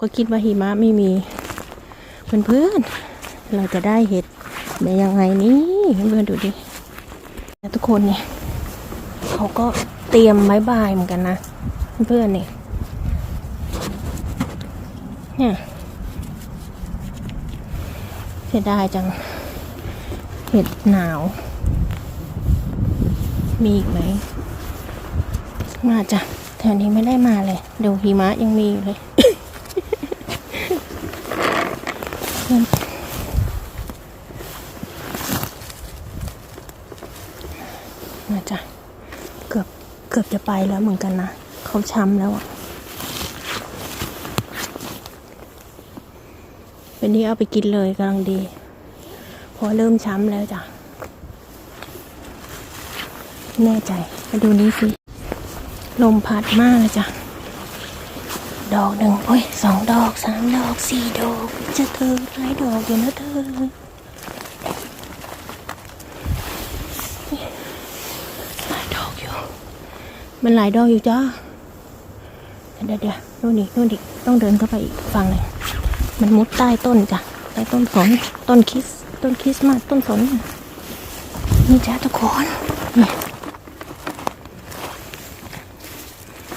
ก็คิดว่าหิมะไม่มี เพื่อนๆ เราจะได้เห็ดได้ยังไงนี่เพื่อนดูดิทุกคนเนี่ยเขาก็เตรียมไม้บายเหมือนกันนะ เพื่อนๆเนี่ยเนี่ยเสียดายจัง เห็ดหนาว มีอีกไหม มาจ้ะแถวนี้ไม่ได้มาเลย เดี๋ยวหิมะยังมีอยู่เลย มาจ้ะเกือบเกือบจะไปแล้วเหมือนกันนะ เขาช้ำแล้วอะเป็นนี้เอาไปกินเลยกำลังดีพอเริ่มช้ำแล้วจ้ะ แน่ใจ มาดูนี้สิ ลมพัดมากเลยจ้ะ ดอกหนึ่งโอ้ยสองดอกสามดอกสี่ดอก จะเธอหลายดอกอยู่นะเธอ หลายดอกอยู่ มันหลายดอกอยู่จ้าเดี๋ยวเดี๋ยวนู่นอีกนู่นอีกต้องเดินเข้าไปอีกฝั่งหนึ่งมันมุดใต้ต้นจ้ะใต้ต้นสนต้นคิสต้นคริสมาต้นสนนี่จ้าทุกคนนี่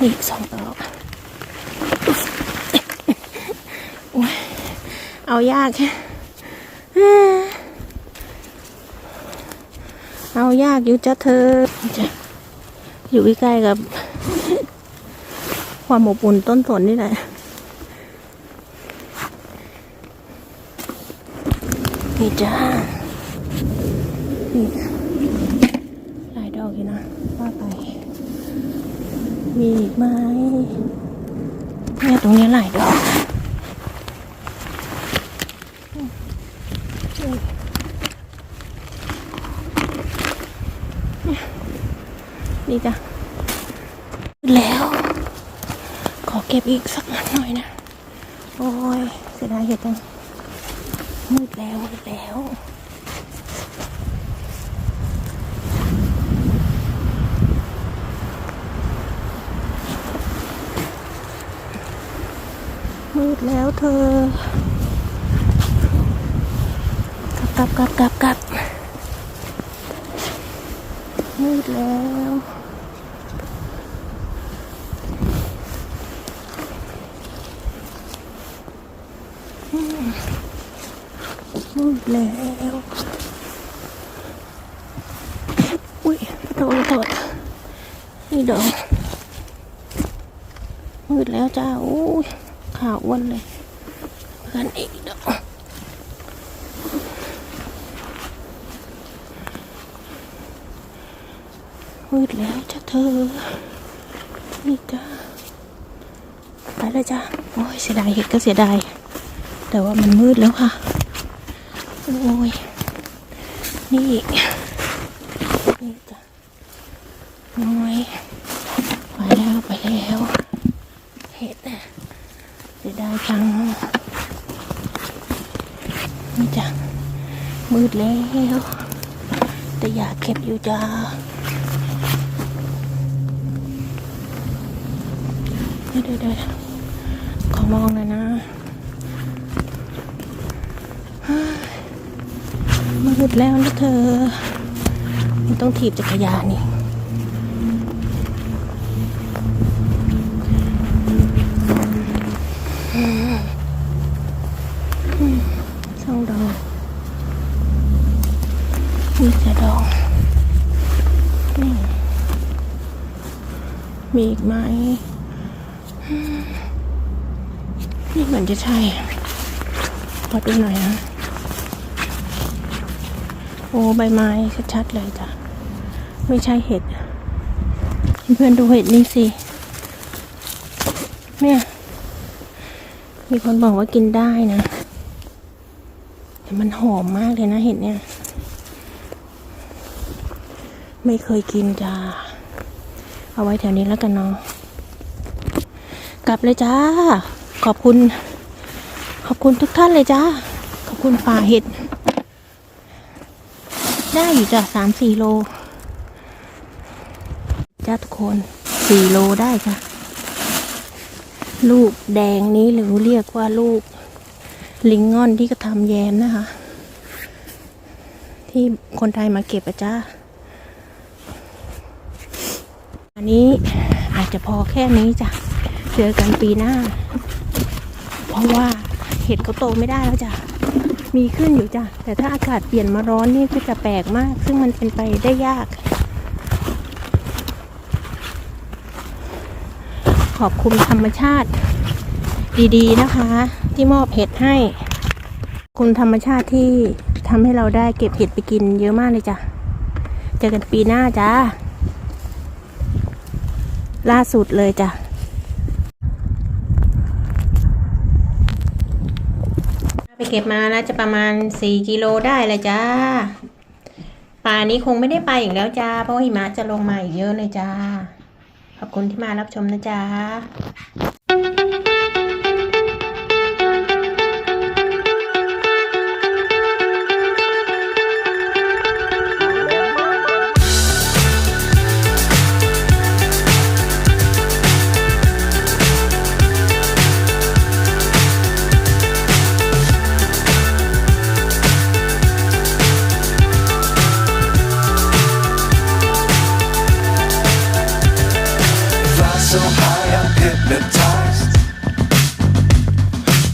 นี่สองดอกเอายากเอายากอยู่จ้ะเธอจะ อยู่ใกล้ๆกับ ความอบอุ่นต้นสนนี่แหละนี่จ้านี่หลายดอกอยู่นะว่าไป มีอีกไหมเนี่ยตรงนี้หลายดอก จ้ะแล้ว ขอเก็บอีกสักหน่อยนะ โอ้ยเสียดายเห็ดจังมืดแล้วมืดแล้วมืดแล้วเธอกลับกลับกลับกลับกลับมืดแล้ว มืดแล้วอุ้ยโดนถอดนี่ดอกมืดแล้วจ้าอุ้ยขาวอ้วนเลยกันอีกดอกมืดแล้วจ้าเธอ นี่จ้าไปแล้วจ้าโอ้ยเสียดายเห็ดก็เสียดาย แต่ว่ามันมืดแล้วค่ะ โอ้ย นี่ นี่จ้ะน้อย ไปแล้วไปแล้วเห็ดน่ะเสียดายจัง นี่จ้ะ มืดแล้ว แต่อยากเก็บอยู่จ้าเดี๋ยวเดี๋ยวขอมองหน่อยนะ มืดแล้วนะเธอ มันต้องถีบจักรยานนี่อืมอืมสองดอกมีแต่ดอกนี่มีอีกไหมอืมนี่เหมือนจะใช่ขอดูหน่อยนะ โอ้ใบไม้ชัดๆเลยจ้ะ ไม่ใช่เห็ด เพื่อนดูเห็ดนี่สิ เนี่ย มีคนบอกว่ากินได้นะแต่มันหอมมากเลยนะเห็ดเนี่ย ไม่เคยกินจ้า เอาไว้แถวนี้แล้วกันเนาะ กลับเลยจ้า ขอบคุณ ขอบคุณทุกท่านเลยจ้า ขอบคุณป่าเห็ด ได้อยู่จ้ะสามสี่โลจ้าทุกคนสี่โลได้จ้ะลูกแดงนี้หรือเรียกว่าลูก ลิงงอนที่ก็ทำแยมนะคะ ที่คนไทยมาเก็บอะจ้าอันนี้อาจจะพอแค่นี้จ้ะเจอกันปีหน้า เพราะว่าเห็ดเขาโตไม่ได้แล้วจ้ะ มีขึ้นอยู่จ้ะ แต่ถ้าอากาศเปลี่ยนมาร้อนนี่ก็จะแปลกมาก ซึ่งมันเป็นไปได้ยาก ขอบคุณธรรมชาติ ดีๆนะคะ ที่มอบเห็ดให้ คุณธรรมชาติที่ทำให้เราได้เก็บเห็ดไปกินเยอะมากเลยจ้ะ เจอกันปีหน้าจ้าล่าสุดเลยจ้ะ ไป เก็บมานะจะประมาณ 4 กิโลได้เลยจ้า ป่านี้คงไม่ได้ไปอีกแล้วจ้า เพราะหิมะจะลงมาอีกเยอะเลยจ้า ขอบคุณที่มารับชมนะจ้า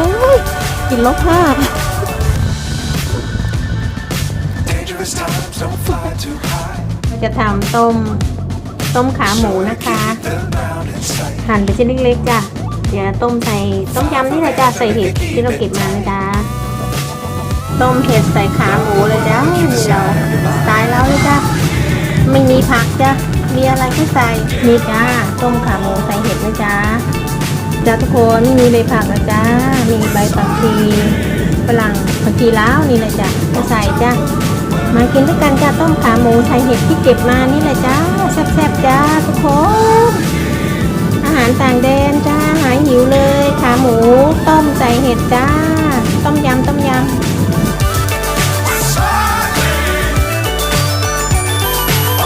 น้ำมากเลยกินลบห้า Dangerous times don't fly too high. จะทำต้ม ต้มขาหมูนะคะ The mountain sight. หั่นเป็นชิ้นเล็กๆจ้ะเดี๋ยวต้มใส่ต้มยำนี่แหละจ้ะใส่เห็ดที่เราเก็บมานะจ๊ะต้มเห็ดใส่ขาหมูเลยจ้ะนี่เราสไตล์เราเลยจ้ะไม่มีผักจ้ะมีอะไรก็ใส่นี่จ้าต้มขาหมูใส่เห็ดนะจ๊ะ จ้าทุกคนม่มีใบผักนะจ้ามีใบผักชีฝรั่งผักชีล้าวนี่แหละจ้ะก็ใส่จ้ามากินด้วยกันจ้าต้มขาหมูใส่เห็ดที่เก็บมานี่แหละจ้าแซ่บๆจ้าทุกคนอาหารต่างแดนจ้าหายหิวเลยขาหมูต้มใส่เห็ดจ้า